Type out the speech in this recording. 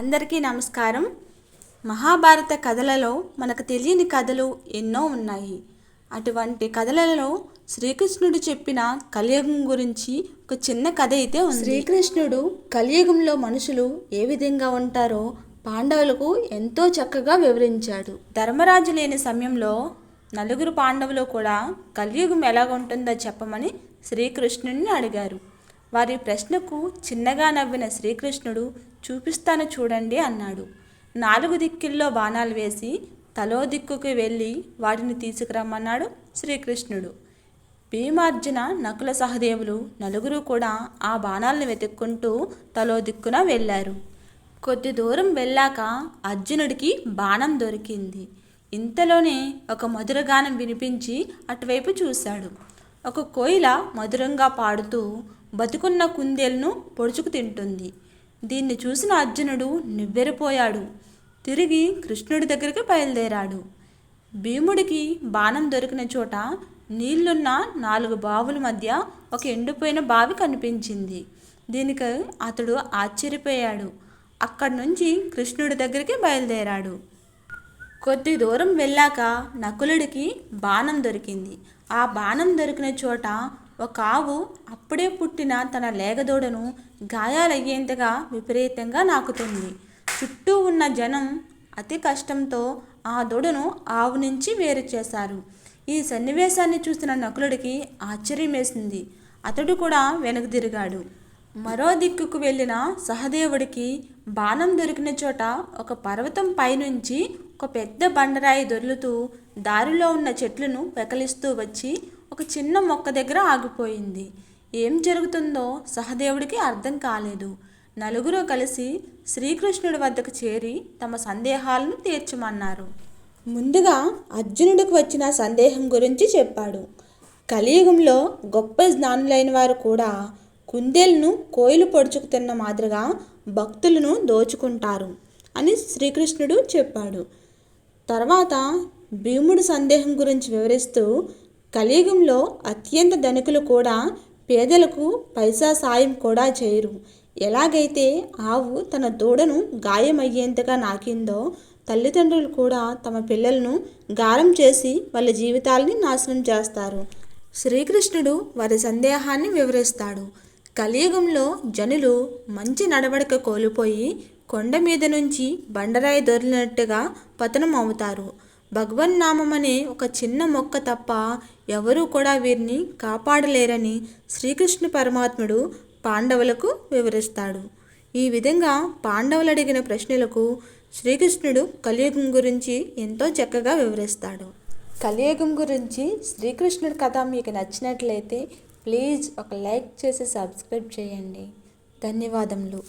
అందరికీ నమస్కారం. మహాభారత కథలలో మనకు తెలియని కథలు ఎన్నో ఉన్నాయి. అటువంటి కథలలో శ్రీకృష్ణుడు చెప్పిన కలియుగం గురించి ఒక చిన్న కథ అయితే ఉంది. శ్రీకృష్ణుడు కలియుగంలో మనుషులు ఏ విధంగా ఉంటారో పాండవులకు ఎంతో చక్కగా వివరించాడు. ధర్మరాజు లేని సమయంలో నలుగురు పాండవులు కూడా కలియుగం ఎలా ఉంటుందో చెప్పమని శ్రీకృష్ణుడిని అడిగారు. వారి ప్రశ్నకు చిన్నగా నవ్విన శ్రీకృష్ణుడు చూపిస్తాను చూడండి అన్నాడు. నాలుగు దిక్కుల్లో బాణాలు వేసి తలో దిక్కుకు వెళ్ళి వాటిని తీసుకురమ్మన్నాడు శ్రీకృష్ణుడు. భీమార్జున నకుల సహదేవులు నలుగురు కూడా ఆ బాణాలను వెతుక్కుంటూ తలో దిక్కున వెళ్ళారు. కొద్ది దూరం వెళ్ళాక అర్జునుడికి బాణం దొరికింది. ఇంతలోనే ఒక మధురగానం వినిపించి అటువైపు చూశాడు. ఒక కోయిల మధురంగా పాడుతూ బతుకున్న కుందేలను పొడుచుకు తింటుంది. దీన్ని చూసిన అర్జునుడు నివ్వెరపోయాడు. తిరిగి కృష్ణుడి దగ్గరికి బయలుదేరాడు. భీముడికి బాణం దొరికిన చోట నీళ్ళున్న నాలుగు బావుల మధ్య ఒక ఎండిపోయిన బావి కనిపించింది. దీనికి అతడు ఆశ్చర్యపోయాడు. అక్కడి నుంచి కృష్ణుడి దగ్గరికి బయలుదేరాడు. కొద్ది దూరం వెళ్ళాక నకులుడికి బాణం దొరికింది. ఆ బాణం దొరికిన చోట ఒక ఆవు అప్పుడే పుట్టిన తన లేగదూడను గాయాలయ్యేంతగా విపరీతంగా నాకుతుంది. చుట్టూ ఉన్న జనం అతి కష్టంతో ఆ దూడను ఆవు నుంచి వేరు చేశారు. ఈ సన్నివేశాన్ని చూసిన నకులుడికి ఆశ్చర్యం వేసింది అతడు కూడా వెనక్కి తిరిగాడు. మరో దిక్కుకు వెళ్ళిన సహదేవుడికి బాణం దొరికిన చోట ఒక పర్వతం పైనుంచి ఒక పెద్ద బండరాయి దొర్లుతూ దారిలో ఉన్న చెట్లను పెకలిస్తూ వచ్చి ఒక చిన్న మొక్క దగ్గర ఆగిపోయింది. ఏం జరుగుతుందో సహదేవుడికి అర్థం కాలేదు. నలుగురు కలిసి శ్రీకృష్ణుడి వద్దకు చేరి తమ సందేహాలను తీర్చమన్నారు. ముందుగా అర్జునుడికి వచ్చిన సందేహం గురించి చెప్పాడు. కలియుగంలో గొప్ప జ్ఞానులైన వారు కూడా కుందేలను కోయిలు పొడుచుకుతున్న మాదిరిగా భక్తులను దోచుకుంటారు అని శ్రీకృష్ణుడు చెప్పాడు. తర్వాత భీముడు సందేహం గురించి వివరిస్తూ కలియుగంలో అత్యంత ధనికులు కూడా పేదలకు పైసా సాయం కూడా చేయరు. ఎలాగైతే ఆవు తన దూడను గాయమయ్యేంతగా నాకిందో తల్లిదండ్రులు కూడా తమ పిల్లలను గారం చేసి వాళ్ళ జీవితాలని నాశనం చేస్తారు. శ్రీకృష్ణుడు వారి సందేహాన్ని వివరిస్తాడు. కలియుగంలో జనులు మంచి నడవడిక కోల్పోయి కొండ మీద నుంచి బండరాయి దొరికినట్టుగా పతనం అవుతారు భగవన్నామం అనే ఒక చిన్న మొక్క తప్ప ఎవరూ కూడా వీరిని కాపాడలేరని శ్రీకృష్ణ పరమాత్ముడు పాండవులకు వివరిస్తాడు. ఈ విధంగా పాండవులు అడిగిన ప్రశ్నలకు శ్రీకృష్ణుడు కలియుగం గురించి ఎంతో చక్కగా వివరిస్తాడు. కలియుగం గురించి శ్రీకృష్ణుడి కథ మీకు నచ్చినట్లయితే ప్లీజ్ ఒక లైక్ చేసి సబ్స్క్రైబ్ చేయండి. ధన్యవాదములు.